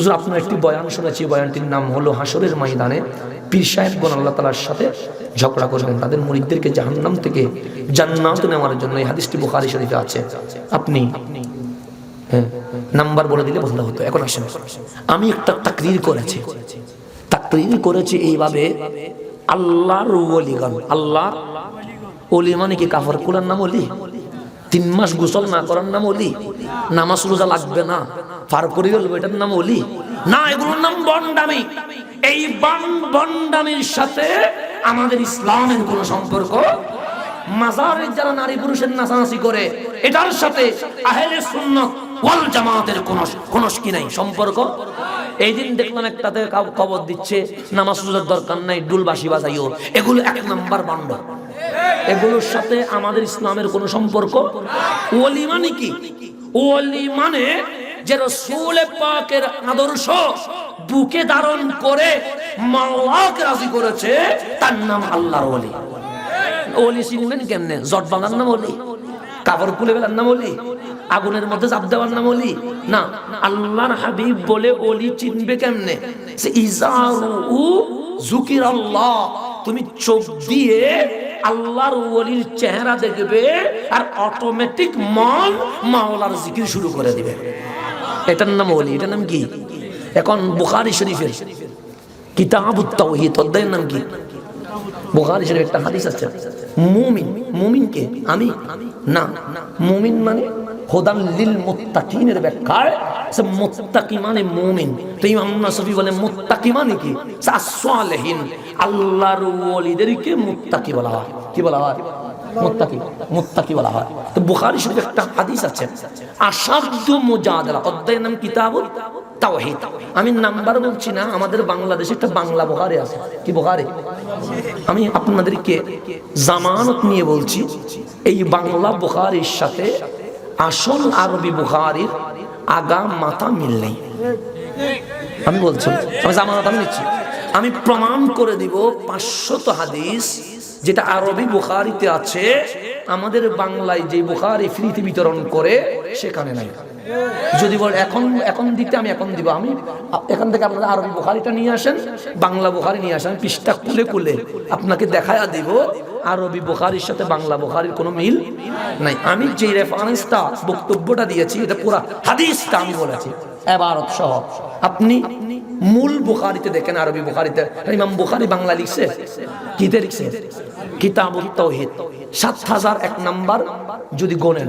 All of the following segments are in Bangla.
হুজুর, আপনার একটি বয়ান শুনেছি, বয়ানটির নাম হলো হাসরের ময়দানে পীর সাহেবগণ আল্লাহ তালার সাথে ঝগড়া করবেন। তাদের মুরিদদেরকে জাহান্নাম থেকে জান্নাত নেওয়ার জন্য এই হাদিসটি বুখারী শরীফে আছে। আপনি হ্যাঁ নাম্বার বলে দিলে বন্ধ হতো। এখন আসেন। আমি একটা তাকরির করেছি। তাকরির করেছি এইভাবে আল্লাহর ওলিগণ আল্লাহ ওলি মানে কি কাফর? কুলার নাম ওলি? তিন মাস গোসল না করার নাম ওলি নামাজ রোজা লাগবে না। পার করে গেল এটার নাম ওলি না, এগুলোর নাম বন্ডামি। এই বান বন্ডামির সাথে আমাদের ইসলামের কোনো সম্পর্ক যারা নারী পুরুষের নাচানাচি করে, এটার সাথে আহেলে সুন্নত ওয়াল জামাতের কি নাই, সম্পর্ক? এই দিন দেখলাম একটাতে কবর দিচ্ছে, নামাজ রোজার দরকার নাই ডুল বাসি বাজাইও। এগুলো এক নাম্বার বান্ড। এগুলোর সাথে আমাদের ইসলামের কোনো সম্পর্ক? ওলি মানে কি? ওলি মানে যে রসুল পাকের আদর্শ বুকে ধারণ করে মাওলাকে রাজি করেছে, তার নাম আল্লাহর ওলি ওলি চিনবেন কেমনে? জট বাঁধার নাম ওলি কাপড় খুলে ফেলার নাম ওলি আগুনের মধ্যে চাপ দেওয়ার নাম ওলি না, আল্লাহর হাবিব বলে ওলি চিনবে কেমনে? ইজারু জুকির আল্লাহ তুমি চোখ দিয়ে আল্লাহর ওলির চেহারা দেখবে আর অটোমেটিক মন মাওলার জিকির শুরু করে দিবে। এটার নাম ওলি, এটার নাম কি? এখন বুখারি শরীফের কিতাব তাওহীদ অধ্যায়ের নাম কি? বুখারি শরীফ একটা হাদিস আছে, মুমিন মুমিন কে আমি, না, মুমিন মানে হোদান লিল মুত্তাকিনের ব্যাখ্যায় সে মুত্তাকি মানে মুমিন। তো ইমাম নাসফি বলে মুত্তাকি মানে কি? সাসসালিহিন আল্লাহর ওলিদেরকে মুত্তাকি বলা হয়। কি বলা হয়? মুত্তাকি মুত্তাকি বলা হয়। তো বুখারী শরীফে একটা হাদিস আছে আসাদ্দ মুজাদালা, অধ্যায়ের নাম কিতাবুত তাওহীদ। আমি নাম্বার বলছি না, আমাদের বাংলাদেশে একটা বাংলা বুখারী আছে। কি বুখারী? আমি আপনাদেরকে জামানত নিয়ে বলছি, এই বাংলা বুখারির সাথে আসল আরবি বুখারির আগা মাথা মিল নেই। আমি বলছি, আমি জামানত আমি নিচ্ছি। আমি প্রমাণ করে দিব পাঁচশত হাদিস যেটা আরবি বুখারিতে আছে, আমাদের বাংলায় যে বুখারি ফ্রিতে বিতরণ করে সেখানে নাই। যদি বল, এখন এখন দিতে আমি এখন দিব। আমি, এখান থেকে আপনারা আরবি বুখারিটা নিয়ে আসেন, বাংলা বুখারি নিয়ে আসেন, পৃষ্ঠা খুলে খুলে আপনাকে দেখায়া দিব আরবি বুখারির সাথে বাংলা বুখারির কোনো মিল নাই। আমি যে রেফারেন্সটা বক্তব্যটা দিয়েছি, এটা পুরো হাদিসটা আমি বলেছি। এবারত সহ। আপনি মূল বুখারিতে দেখেন, আরবি বুখারিতে। ইমাম বুখারি বাংলা লিখছে। কিতে লিখছে? কিতাব তৌহিদ সাত হাজার এক নাম্বার যদি গোনেন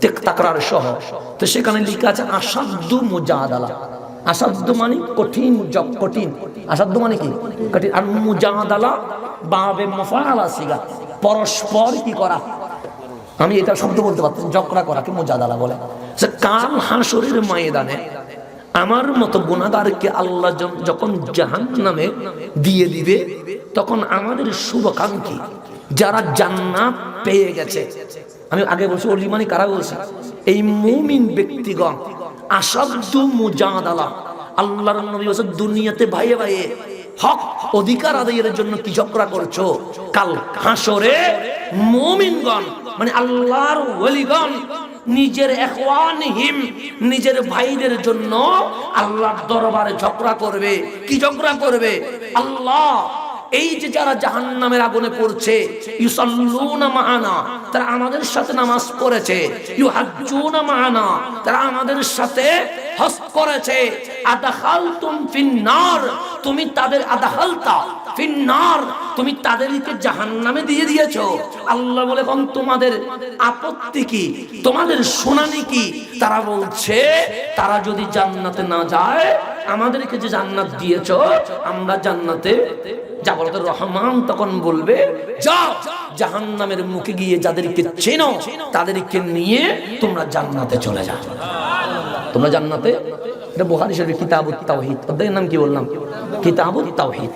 তেক- তাকরার সহ। তো সেখানে লিখা আছে আসাধ্য মুজাহাদালা আসাধ্য মানে কঠিন, জব কঠিন। আসাধ্য মানে কি? কঠিন। আর মুজাহাদালা বাবে মফালা সিগা। পরস্পর কি করা? আমি এটা শব্দ বলতে পারতাম জকরা করা কি মুজাদালা বলে। সে কাল হাসরের ময়দানে আমার মতো গুণাগারকে আল্লাহ যখন জাহান নামে দিয়ে দিবে, তখন আমাদের শুভাকাঙ্ক্ষী যারা জান্নাত পেয়ে গেছে। আমি আগে বলছি ওলি মানে কারা বলছি? এই মুমিন ব্যক্তিগণ আসাধ্য মুজাদালা। আল্লাহর নবী বলছে, দুনিয়াতে ভাইয়ে ভাইয়ে হক অধিকার আদায়ের জন্য কি ঝগড়া করছ? কাল হাসরে মুমিনগণ মানে আল্লাহর ওলিগণ, নিজের এখওয়ানহিম নিজের ভাইদের জন্য আল্লাহর দরবারে ঝগড়া করবে। কি ঝগড়া করবে? আল্লাহ, এই যে যারা জাহান্নামের আগুনে পড়ছে মাআনা, তারা আমাদের সাথে নামাজ পড়েছে। ইউহাজ্জুনা মাআনা, তারা আমাদের সাথে হজ করেছে, আদাখালতুম ফিন্নার, তুমি তাদের আদাহালতা ফিন্নার, তুমি তাদেরকে জাহান্নামে দিয়ে দিয়েছ। আল্লাহ বলে তোমাদের আপত্তি কি? তোমাদের শুনানি কি? তারা বলছে, তারা যদি জান্নাতে না যায়, আমাদেরকে যে জান্নাত দিয়েছ, আমরা জান্নাতে রহমান তখন বলবে, যাও, জাহান্নামের মুখে গিয়ে যাদেরকে চেনো, তাদেরকে নিয়ে তোমরা জান্নাতে চলে যাও। তোমরা জান্নাতে? এটা বুহারি শরীফ কিতাবুত তাওহীদ। অধ্যায়ের নাম কি বললাম? কিতাবুত তাওহীদ।